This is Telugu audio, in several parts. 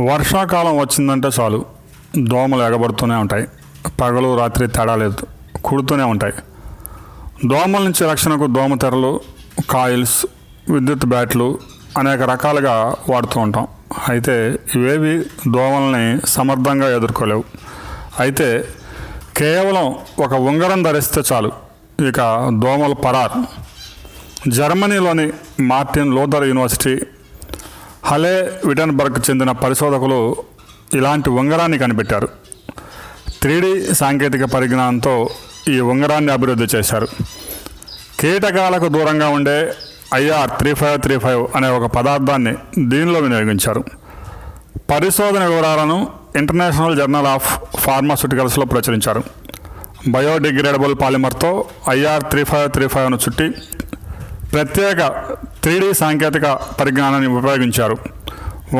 వర్షాకాలం వచ్చిందంటే చాలు. దోమలు ఎగబడుతూనే ఉంటాయి. పగలు రాత్రి తేడా లేదు. కుడుతూనే ఉంటాయి. దోమల నుంచి రక్షణకు దోమ తెరలు కాయిల్స్ విద్యుత్ బ్యాట్లు అనేక రకాలుగా వాడుతూ ఉంటాం. అయితే ఇవేవి దోమల్ని సమర్థంగా ఎదుర్కోలేవు. అయితే కేవలం ఒక ఉంగరం ధరిస్తే చాలు. ఇక దోమలు పరార్. జర్మనీలోని Martin Luther university Halle Wittenberg చెందిన పరిశోధకులు ఇలాంటి ఉంగరాన్ని కనిపెట్టారు. త్రీడీ సాంకేతిక పరిజ్ఞానంతో ఈ ఉంగరాన్ని అభివృద్ధి చేశారు. కీటకాలకు దూరంగా ఉండే IR three five three five అనే ఒక పదార్థాన్ని దీనిలో వినియోగించారు. పరిశోధన వివరాలను ఇంటర్నేషనల్ జర్నల్ ఆఫ్ ఫార్మాస్యూటికల్స్లో ప్రచురించారు. బయోడిగ్రేడబుల్ పాలిమర్తో ఐఆర్ త్రీ ఫైవ్ త్రీ ఫైవ్ను చుట్టి ప్రత్యేక త్రీడీ సాంకేతిక పరిజ్ఞానాన్ని ఉపయోగించారు.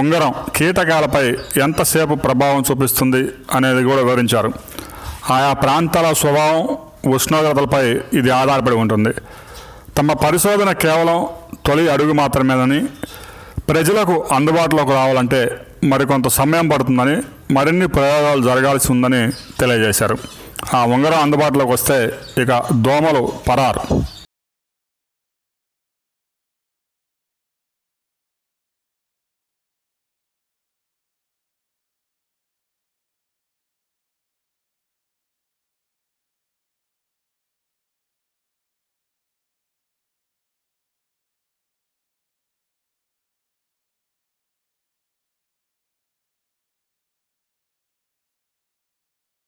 ఉంగరం కీటకాలపై ఎంతసేపు ప్రభావం చూపిస్తుంది అనేది కూడా వివరించారు. ఆయా ప్రాంతాల స్వభావం ఉష్ణోగ్రతలపై ఇది ఆధారపడి ఉంటుంది. తమ పరిశోధన కేవలం తొలి అడుగు మాత్రమేనని ప్రజలకు అందుబాటులోకి రావాలంటే మరికొంత సమయం పడుతుందని మరిన్ని ప్రయోగాలు జరగాల్సి ఉందని తెలియజేశారు. ఆ ఉంగరం అందుబాటులోకి వస్తే ఇక దోమలు పరారు.